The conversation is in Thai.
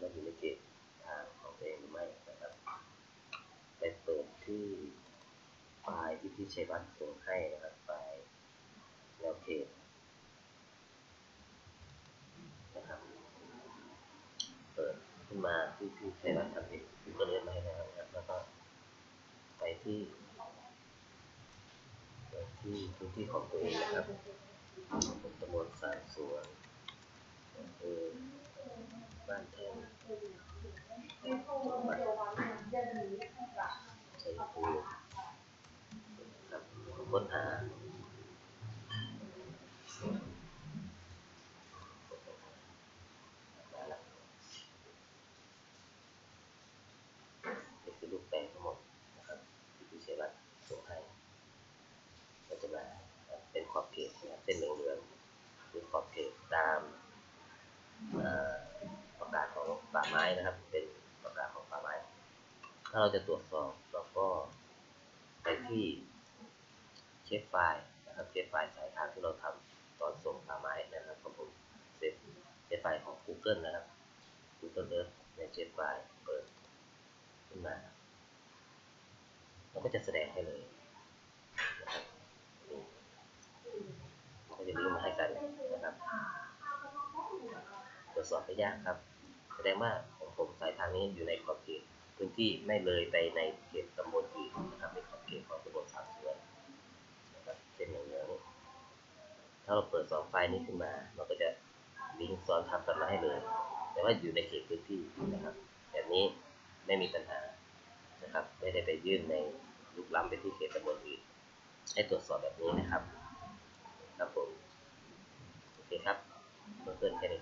ว่าอยู่ในเขตทางของตัวเองหรือไม่นะครับไปเปิดที่ไฟล์ที่พี่ชัยวัฒน์ส่งให้นะครับไฟล์แนวเขตนะครับ เปิดขึ้นมาที่พี่ชัยวัฒน์ทำเองพี่ก็เลื่อนมาให้แล้วนะครับแล้วก็ไปที่ที่พื้นที่ของตัวเองนะครับตำบลสามสวนอำเภอบ้านแท่นจังหวัดชัยภูมิ ค้นหา นี่คือรูปแปลงทั้งหมดนะครับที่พี่ชัยวัฒน์ส่งให้ก็จะมาเป็นขอบเขตนะเส้นเหลืองๆคือขอบเขตตามประกาศของป่าไม้นะครับ เป็นประกาศของป่าไม้ ถ้าเราจะตรวจสอบเราก็ไปที่ ช็คไฟล์นะครับเช็คไฟล์สายทางที่เราทำตอนส่งป่าไม้นะครับของผมเสร็จเช็คไฟล์ของ Google นะครับ Google Earth ในเช็คไฟล์เปิดขึ้นมาเราก็จะแสดงให้เลยนะครับนี่ก็จะมีมาให้กันนะครับตรวจสอบไม่ยากครับ แสดงว่าของผมสายทางนี้อยู่ในขอบเขตพื้นที่ไม่เลยไปในเขตตำบลอื่นนะครับเป็นขอบเขตของตำบลสามสวนนะครับเส้นเหลืองๆ ถ้าเราเปิดสองไฟล์นี้ขึ้นมาเราก็จะลิงก์ซ้อนทับกันมาให้เลย แต่ว่าอยู่ในเขตพื้นที่นะครับ แบบนี้ไม่มีปัญหานะครับ ไม่ได้ไปยื่นในลุกล้ำไปที่เขตตำบลอื่น ให้ตรวจสอบแบบนี้นะครับ ครับผม โอเคครับเพื่อนๆแค่นี้